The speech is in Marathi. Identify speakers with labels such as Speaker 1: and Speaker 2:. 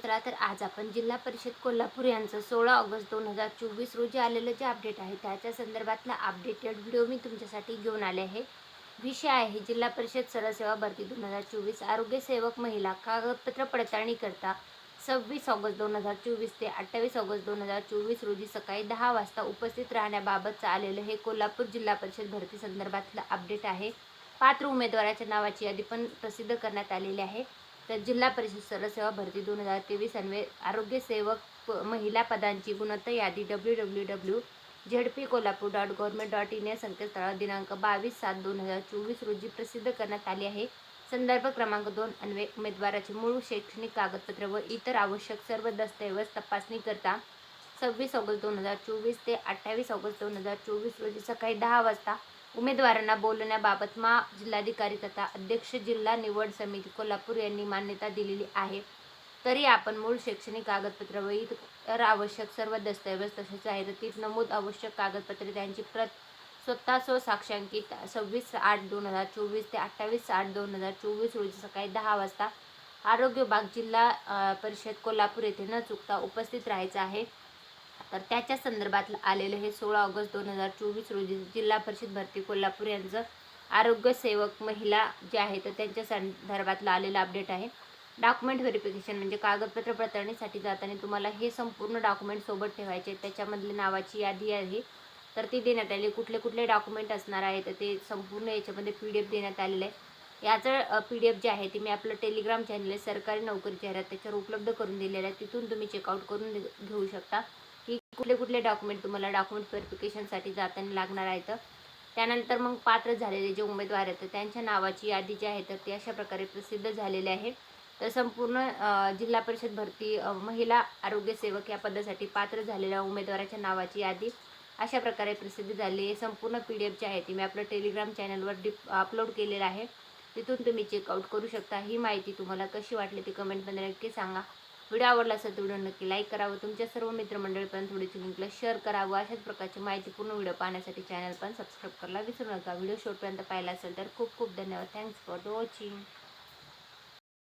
Speaker 1: मित्रा तर आज आपण जिल्हा परिषद कोल्हापूर यांचं सोळा ऑगस्ट दोन हजार चोवीस रोजी आलेलं जे अपडेट आहे त्याच्या संदर्भातला अपडेटेड व्हिडिओ मी तुमच्यासाठी घेऊन आले आहे. विषय आहे जिल्हा परिषद सरसेवा भरती दोन हजार चोवीस आरोग्य सेवक महिला कागदपत्र पडताळणी करता सव्वीस ऑगस्ट दोन हजार चोवीस ते अठ्ठावीस ऑगस्ट दोन हजार चोवीस रोजी सकाळी दहा वाजता उपस्थित राहण्याबाबतचं आलेलं हे कोल्हापूर जिल्हा परिषद भरती संदर्भातलं अपडेट आहे. पात्र उमेदवाराच्या नावाची यादी पण प्रसिद्ध करण्यात आलेली आहे. तर जिल्हा परिषद सरसेवा भरती दोन हजार तेवीस अन्वये आरोग्य सेवक प- महिला पदांची गुणवत्ता यादी W W W Z P Kolhapur dot government dot in या संकेतस्थळावर दिनांक बावीस सात दोन हजार चोवीस रोजी प्रसिद्ध करण्यात आली आहे. संदर्भ क्रमांक दोन अन्वे उमेदवाराचे मूळ शैक्षणिक कागदपत्र व इतर आवश्यक सर्व दस्तऐवज तपासणी करता सव्वीस ऑगस्ट दोन हजार चोवीस ते अठ्ठावीस ऑगस्ट दोन हजार चोवीस रोजी सकाळी दहा वाजता उमेदवारांना बोलवण्याबाबत मा जिल्हाधिकारी तथा अध्यक्ष जिल्हा निवड समिती कोल्हापूर यांनी मान्यता दिलेली आहे. तरी आपण मूळ शैक्षणिक कागदपत्र व इतर आवश्यक सर्व दस्तऐवज तसेच जाहिरातीत नमूद आवश्यक कागदपत्रे त्यांची प्रत स्वतः स्व साक्षांकित सव्वीस आठ दोन हजार चोवीस ते अठ्ठावीस आठ दोन हजार चोवीस रोजी सकाळी दहा वाजता आरोग्य विभाग जिल्हा परिषद कोल्हापूर येथे न चुकता उपस्थित राहायचं आहे. तर त्याच्या संदर्भात आलेलं हे सोळा ऑगस्ट दोन हजार चोवीस रोजी जिल्हा परिषद भरती कोल्हापूर यांचं आरोग्य सेवक महिला जे आहे तर त्यांच्या संदर्भातलं आलेलं अपडेट आहे. डॉक्युमेंट व्हेरिफिकेशन म्हणजे कागदपत्र पडताळणीसाठी जाताना तुम्हाला हे संपूर्ण डॉक्युमेंट सोबत ठेवायचे. त्याच्यामधली नावाची यादी आहे. तर ती देण्यात आली. कुठले कुठले डॉक्युमेंट असणार आहे तर ते संपूर्ण याच्यामध्ये पी डी एफ देण्यात आलेलं आहे. याचं पी डी एफ जे आहे ते मी आपलं टेलिग्राम चॅनल आहे सरकारी नोकरी जाहिरात त्याच्यावर उपलब्ध करून दिलेलं आहे. तिथून तुम्ही चेकआउट करून दे- घेऊ शकता. की कुठले कुठले डॉक्युमेंट तुम्हाला डॉक्युमेंट व्हेरिफिकेशनसाठी जाताना लागणार आहेत त्यानंतर मग पात्र झालेले जे उमेदवार आहेत त्यांच्या नावाची यादी जी आहे तर ती अशा प्रकारे प्रसिद्ध झालेली आहे. तर संपूर्ण जिल्हा परिषद भरती महिला आरोग्य सेवक या पदासाठी पात्र झालेल्या उमेदवाराच्या नावाची यादी अशा प्रकारे प्रसिद्ध झाली आहे. संपूर्ण पी डी एफ जी आहे ती मी आपलं टेलिग्राम चॅनलवर डिप अपलोड केलेलं आहे. तिथून तुम्ही चेकआउट करू शकता. ही माहिती तुम्हाला कशी वाटली ती कमेंटमध्ये नक्की सांगा. व्हिडिओ आवडला असेल तर व्हिडिओ नक्की लाईक करावं. तुमच्या सर्व मित्रमंडळीपर्यंत थोडीशी लिंकला शेअर करावं. अशाच प्रकारची माहिती पूर्ण व्हिडिओ पाहण्यासाठी चॅनल पण सबस्क्राईब करायला विसरू नका. व्हिडिओ शेवटपर्यंत पाहिला असेल तर खूप खूप धन्यवाद. Thanks for the watching